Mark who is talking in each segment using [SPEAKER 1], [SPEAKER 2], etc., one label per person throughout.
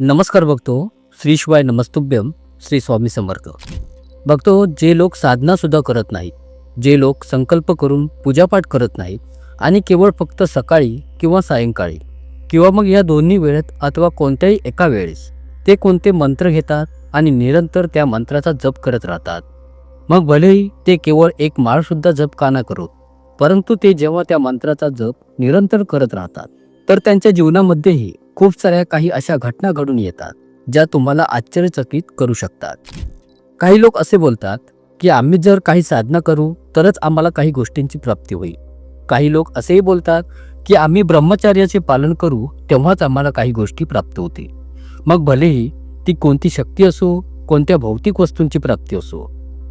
[SPEAKER 1] नमस्कार बघतो श्री शिवाय नमस्तुभ्यम श्री स्वामी समर्थ. बघतो जे लोक साधनासुद्धा करत नाहीत जे लोक संकल्प करून पूजापाठ करत नाहीत आणि केवळ फक्त सकाळी किंवा सायंकाळी किंवा मग या दोन्ही वेळेत अथवा कोणत्याही एका वेळेस ते कोणते मंत्र घेतात आणि निरंतर त्या मंत्राचा जप करत राहतात. मग भलेही ते केवळ एक माळसुद्धा जप काना करू परंतु ते जेव्हा त्या मंत्राचा जप निरंतर करत राहतात तर त्यांच्या जीवनामध्येही खूप साऱ्या काही अशा घटना घडून येतात ज्या तुम्हाला आश्चर्यचकित करू शकतात. काही लोक असे बोलतात की आम्ही जर काही साधना करू तरच आम्हाला काही गोष्टींची प्राप्ती होईल. काही लोक असेही बोलतात की आम्ही ब्रह्मचार्याचे पालन करू तेव्हाच आम्हाला काही गोष्टी प्राप्त होतील. मग भलेही ती कोणती शक्ती असो कोणत्या भौतिक वस्तूंची प्राप्ती असो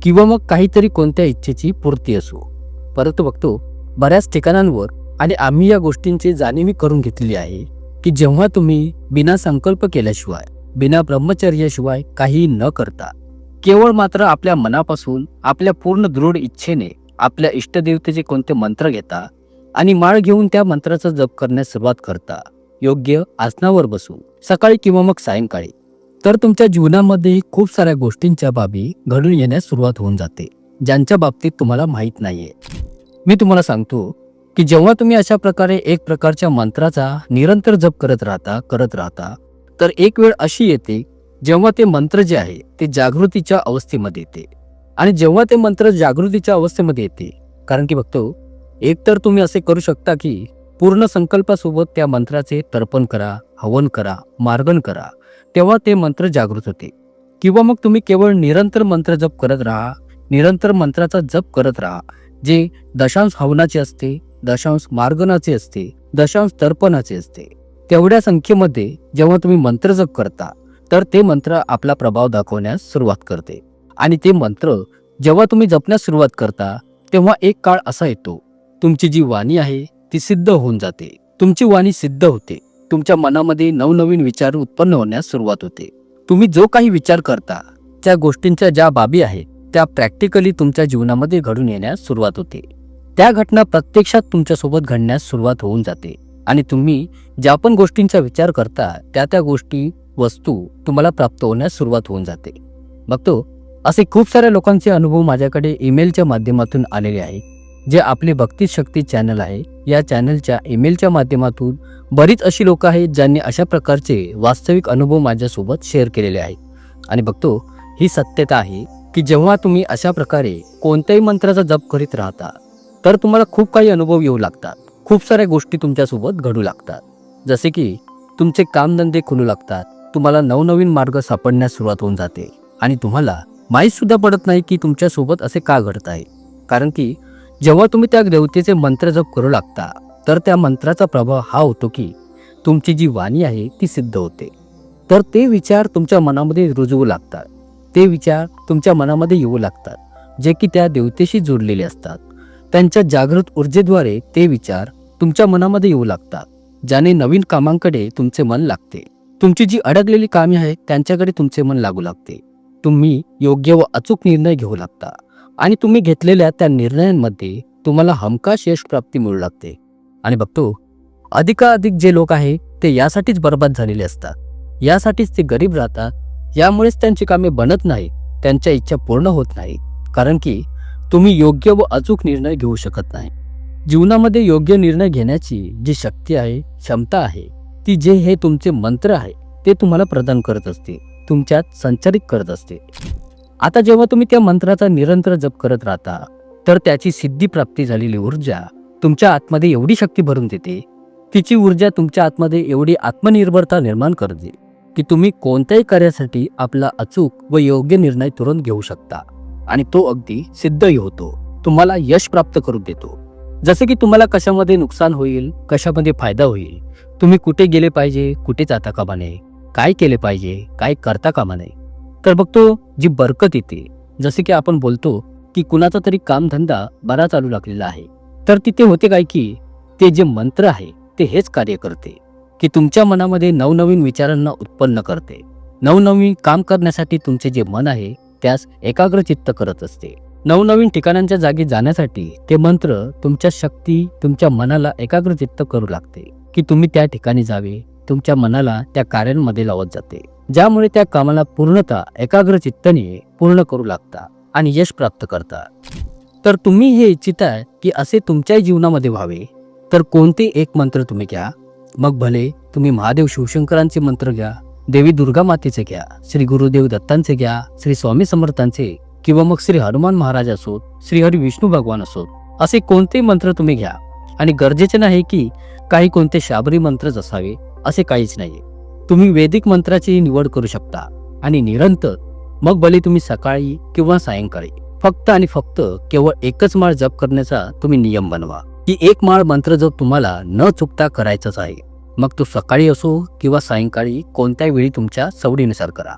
[SPEAKER 1] किंवा मग काहीतरी कोणत्या इच्छेची पूर्ती असो परंतु बघतो बऱ्याच ठिकाणांवर आणि आम्ही या गोष्टींची जाणीवी करून घेतली आहे. की जेव्हा तुम्ही बिना संकल्प केल्याशिवाय बिना ब्रह्मचर्याशिवाय काही न करता केवळ मात्र आपल्या मनापासून आपल्या पूर्ण दृढ इच्छेने आपल्या इष्टदेवतेचे कोणते मंत्र घेता आणि माळ घेऊन त्या मंत्राचा जप करण्यास सुरुवात करता योग्य आसनावर बसून सकाळी किंवा मग सायंकाळी तर तुमच्या जीवनामध्ये खूप साऱ्या गोष्टींच्या बाबी घडून येण्यास सुरुवात होऊन जाते ज्यांच्या बाबतीत तुम्हाला माहीत नाहीये. मी तुम्हाला सांगतो की जेव्हा तुम्ही अशा प्रकारे एक प्रकारच्या मंत्राचा निरंतर जप करत राहता करत राहता तर एक वेळ अशी येते जेव्हा ते मंत्र जे आहे ते जागृतीच्या अवस्थेमध्ये येते. आणि जेव्हा ते मंत्र जागृतीच्या अवस्थेमध्ये येते कारण की बघतो एक तर तुम्ही असे करू शकता की पूर्ण संकल्पासोबत त्या मंत्राचे तर्पण करा हवन करा मार्गन करा तेव्हा ते मंत्र जागृत होते. किंवा मग तुम्ही केवळ निरंतर मंत्र जप करत राहा निरंतर मंत्राचा जप करत राहा जे दशांश हवनाचे असते दशांश मार्गनाचे असते दशांश तर्पणाचे असते. तेवढ्या संख्येमध्ये जेव्हा तुम्ही मंत्र जप करता तर ते मंत्र आपला प्रभाव दाखवण्यास सुरुवात करते. आणि ते मंत्र जेव्हा तुम्ही जपण्यास सुरुवात करता तेव्हा एक काळ असा येतो. तुमची जी वाणी आहे ती सिद्ध होऊन जाते. तुमची वाणी सिद्ध होते. तुमच्या मनामध्ये नवनवीन विचार उत्पन्न होण्यास सुरुवात होते. तुम्ही जो काही विचार करता त्या गोष्टींच्या ज्या बाबी आहेत त्या प्रॅक्टिकली तुमच्या जीवनामध्ये घडून येण्यास सुरुवात होते. त्या घटना प्रत्यक्षात तुमच्यासोबत घडण्यास सुरुवात होऊन जाते. आणि तुम्ही ज्या पण गोष्टींचा विचार करता त्या त्या गोष्टी वस्तू तुम्हाला प्राप्त होण्यास सुरुवात होऊन जाते. बघतो असे खूप साऱ्या लोकांचे अनुभव माझ्याकडे ईमेलच्या माध्यमातून आलेले आहे. जे आपले भक्ती शक्ती चॅनल आहे. या चॅनलच्या ईमेलच्या माध्यमातून बरीच अशी लोक आहेत ज्यांनी अशा प्रकारचे वास्तविक अनुभव माझ्यासोबत शेअर केलेले आहेत. आणि बघतो ही सत्यता आहे की जेव्हा तुम्ही अशा प्रकारे कोणत्याही मंत्राचा जप करीत राहता तर तुम्हाला खूप काही अनुभव येऊ लागतात. खूप साऱ्या गोष्टी तुमच्यासोबत घडू लागतात. जसे की तुमचे कामधंदे खुलू लागतात. तुम्हाला नवनवीन मार्ग सापडण्यास सुरुवात होऊन जाते. आणि तुम्हाला माहीत सुद्धा पडत नाही की तुमच्यासोबत असे का घडत आहे. कारण की जेव्हा तुम्ही त्या देवतेचे मंत्र जप करू लागता तर त्या मंत्राचा प्रभाव हा होतो की तुमची जी वाणी आहे ती सिद्ध होते. तर ते विचार तुमच्या मनामध्ये रुजवू लागतात. ते विचार तुमच्या मनामध्ये येऊ लागतात जे की त्या देवतेशी जोडलेले असतात. त्यांच्या जागृत ऊर्जेद्वारे ते विचार तुमच्या मनामध्ये येऊ लागतात ज्याने नवीन कामांकडे तुमचे मन लागते. तुमची जी अडकलेली कामे आहेत त्यांच्याकडे तुमचे मन लागू लागते. तुम्ही योग्य व अचूक निर्णय घेऊ लागता आणि तुम्ही घेतलेल्या त्या निर्णयांमध्ये तुम्हाला हमखास यश प्राप्ती मिळू लागते. आणि बघतो अधिकाधिक जे लोक आहे ते यासाठीच बर्बाद झालेले असतात. यासाठीच ते गरीब राहतात. यामुळेच त्यांची कामे बनत नाही त्यांच्या इच्छा पूर्ण होत नाही कारण की तुम्ही योग्य व अचूक निर्णय घेऊ शकत नाही. जीवनामध्ये योग्य निर्णय घेण्याची जी शक्ती आहे क्षमता आहे ती जे हे तुमचे मंत्र आहे ते तुम्हाला प्रदान करत असते तुमच्यात संचारित करत असते. आता जेव्हा तुम्ही त्या मंत्राचा निरंतर जप करत राहता तर त्याची सिद्धी प्राप्ती झालेली ऊर्जा तुमच्या आतमध्ये एवढी शक्ती भरून देते तिची ऊर्जा तुमच्या आतमध्ये एवढी आत्मनिर्भरता निर्माण करते की तुम्ही कोणत्याही कार्यासाठी आपला अचूक व योग्य निर्णय तुरंत घेऊ शकता. आणि तो अगदी सिद्धही होतो. तुम्हाला यश प्राप्त करून देतो. जसे की तुम्हाला कशामध्ये नुकसान होईल कशामध्ये फायदा होईल तुम्ही कुठे गेले पाहिजे कुठे जाता कामा नये. काय केले पाहिजे काय करता कामा नये. तर बघतो जी बरकत येते जसे की आपण बोलतो की कुणाचा तरी कामधंदा बरा चालू लागलेला आहे. तर तिथे होते काय की ते जे मंत्र आहे ते हेच कार्य करते. की तुमच्या मनामध्ये नवनवीन विचारांना उत्पन्न करते. नवनवीन काम करण्यासाठी तुमचे जे मन आहे त्यास एकाग्रचित्त करत असते. नवनवीन ठिकाणांच्या जागी जाण्यासाठी ते मंत्र तुमच्या शक्ती तुमच्या मनाला एकाग्रचित्त करू लागते. की तुम्ही त्या ठिकाणी जावे तुमच्या मनाला त्या कार्यांमध्ये लावत जाते. ज्यामुळे त्या कामाला पूर्णतः एकाग्रचित्तने पूर्ण करू लागता आणि यश प्राप्त करता. तर तुम्ही हे इच्छिताय की असे तुमच्याही जीवनामध्ये व्हावे. तर कोणते एक मंत्र तुम्ही घ्या. मग भले तुम्ही महादेव शिवशंकरांचे मंत्र घ्या देवी दुर्गा मातेचे घ्या श्री गुरुदेव दत्तांचे घ्या श्री स्वामी समर्थांचे किंवा मग श्री हनुमान महाराज असोत श्री हरी विष्णू भगवान असोत. असे कोणते मंत्र तुम्ही घ्या. आणि गरजेचे नाही की काही कोणते शाबरी मंत्रच असावे असे काहीच नाही तुम्ही वेदिक मंत्राची निवड करू शकता. आणि निरंतर मग भले तुम्ही सकाळी किंवा सायंकाळी. फक्त आणि फक्त केवळ एकच माळ जप करण्याचा तुम्ही नियम बनवा. की एक माळ मंत्र जप तुम्हाला न चुकता करायचाच आहे. मग तो सकाळी असो किंवा सायंकाळी कोणत्या वेळी तुमच्या सवडीनुसार करा.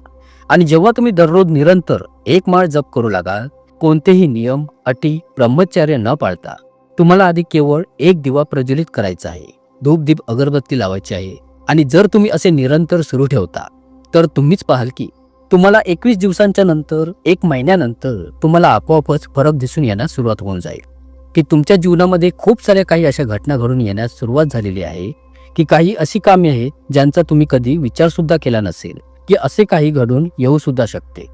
[SPEAKER 1] आणि जेव्हा तुम्ही दररोज निरंतर एक माळ जप करू लागाल कोणतेही नियम अटी ब्रह्मचर्य न पाळता तुम्हाला आधी केवळ एक दिवा प्रज्वलित करायचा आहे. धूपदीप अगरबत्ती लावायची आहे. आणि जर तुम्ही असे निरंतर सुरू ठेवता तर तुम्हीच पाहाल की तुम्हाला एकवीस दिवसांच्या नंतर एक महिन्यानंतर तुम्हाला आपोआपच फरक दिसून येण्यास सुरुवात होऊन जाईल. की तुमच्या जीवनामध्ये खूप साऱ्या काही अशा घटना घडून येण्यास सुरुवात झालेली आहे की काही अशी कामे आहेत ज्यांचा तुम्ही कधी विचार सुद्धा केला नसेल. की असे काही घडून येऊ सुद्धा शकते.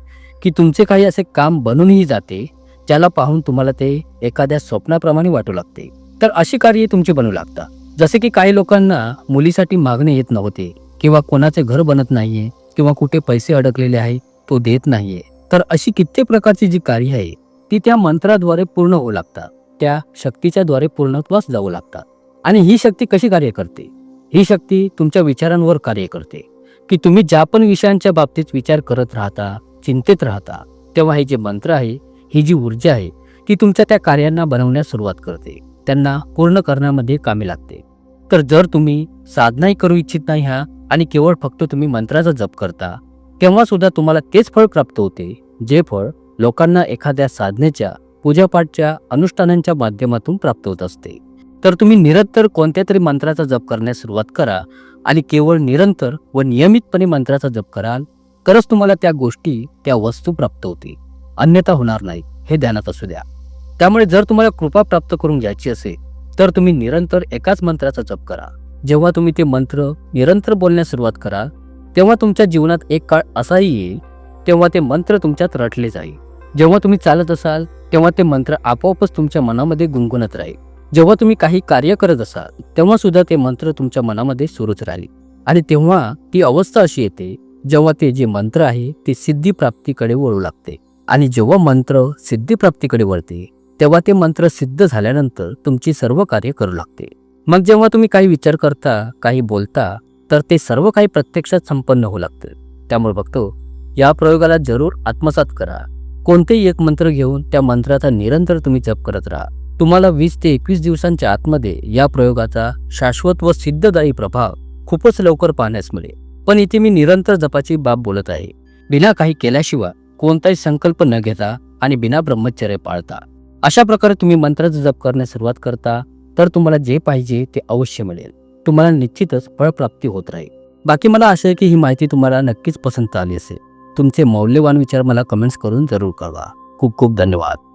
[SPEAKER 1] की तुमचे काही असे काम बनूनही जाते ज्याला पाहून तुम्हाला ते एखाद्या स्वप्नाप्रमाणे वाटू लागते. तर अशी कार्ये तुमची बनू लागतात जसे की काही लोकांना मुलीसाठी मागणे येत नव्हते किंवा कोणाचे घर बनत नाहीये किंवा कुठे पैसे अडकलेले आहे तो देत नाहीये. तर अशी कित्येक प्रकारची जी कार्य आहे ती त्या मंत्राद्वारे पूर्ण होऊ लागतात त्या शक्तीच्या द्वारे पूर्णत्वास जाऊ लागतात आणि ही शक्ती कशी कार्य करते? ही शक्ती तुमच्या विचारांवर कार्य करते. की तुम्ही ज्या पण विषयांच्या बाबतीत विचार करत राहता चिंतेत राहता तेव्हा हे जे मंत्र आहे ही जी ऊर्जा आहे ती तुमच्या त्या कार्यांना बनवण्यास सुरुवात करते. त्यांना पूर्ण करण्यामध्ये कामी लागते. तर जर तुम्ही साधनाही करू इच्छित नाही हा आणि केवळ फक्त तुम्ही मंत्राचा जप करता तेव्हा सुद्धा तुम्हाला तेच फळ प्राप्त होते जे फळ लोकांना एखाद्या साधनेच्या पूजापाठच्या अनुष्ठानांच्या माध्यमातून प्राप्त होत असते. तर तुम्ही निरंतर कोणत्या तरी मंत्राचा जप करण्यास सुरुवात करा आणि केवळ निरंतर व नियमितपणे मंत्राचा जप कराल. तरच तुम्हाला त्या गोष्टी त्या वस्तू प्राप्त होतील. अन्यथा होणार नाही. हे ध्यानात असू द्या. त्यामुळे जर तुम्हाला कृपा प्राप्त करून घ्यायची असेल तर तुम्ही निरंतर एकाच मंत्राचा जप करा. जेव्हा तुम्ही ते मंत्र निरंतर बोलण्यास सुरुवात कराल तेव्हा तुमच्या जीवनात एक काळ असाही येईल तेव्हा ते मंत्र तुमच्यात रटले जाईल. जेव्हा तुम्ही चालत असाल तेव्हा ते मंत्र आपोआपच तुमच्या मनामध्ये गुणगुणत राहील. जेव्हा तुम्ही काही कार्य करत असाल तेव्हा सुद्धा ते मंत्र तुमच्या मनामध्ये सुरूच राहील. आणि तेव्हा ती अवस्था अशी येते जेव्हा ते जे मंत्र आहे ते सिद्धिप्राप्तीकडे वळू लागते. आणि जेव्हा मंत्र सिद्धिप्राप्तीकडे वळते तेव्हा ते मंत्र सिद्ध झाल्यानंतर तुमची सर्व कार्य करू लागते. मग जेव्हा तुम्ही काही विचार करता काही बोलता तर ते सर्व काही प्रत्यक्षात संपन्न होऊ लागतं. त्यामुळे बघतो या प्रयोगाला जरूर आत्मसात करा. कोणतेही एक मंत्र घेऊन त्या मंत्राचा निरंतर तुम्ही जप करत राहा. तुम्हाला वीस ते एकवीस दिवसांच्या आतमध्ये या प्रयोगाचा शाश्वत व सिद्धदायी प्रभाव खूपच लवकर पाहण्यास मिळेल. पण इथे मी निरंतर जपाची बाब बोलत आहे. बिना काही केल्याशिवाय कोणताही संकल्प न घेता आणि बिना ब्रह्मचर्य पाळता. अशा प्रकारे तुम्ही मंत्राचा जप करण्यास सुरुवात करता तर तुम्हाला जे पाहिजे ते अवश्य मिळेल. तुम्हाला निश्चितच फळप्राप्ती होत राहील. बाकी मला आशा आहे की ही माहिती तुम्हाला नक्कीच पसंत आली असेल. तुमचे मौल्यवान विचार मला कमेंट्स करून जरूर कळवा. खूप खूप धन्यवाद.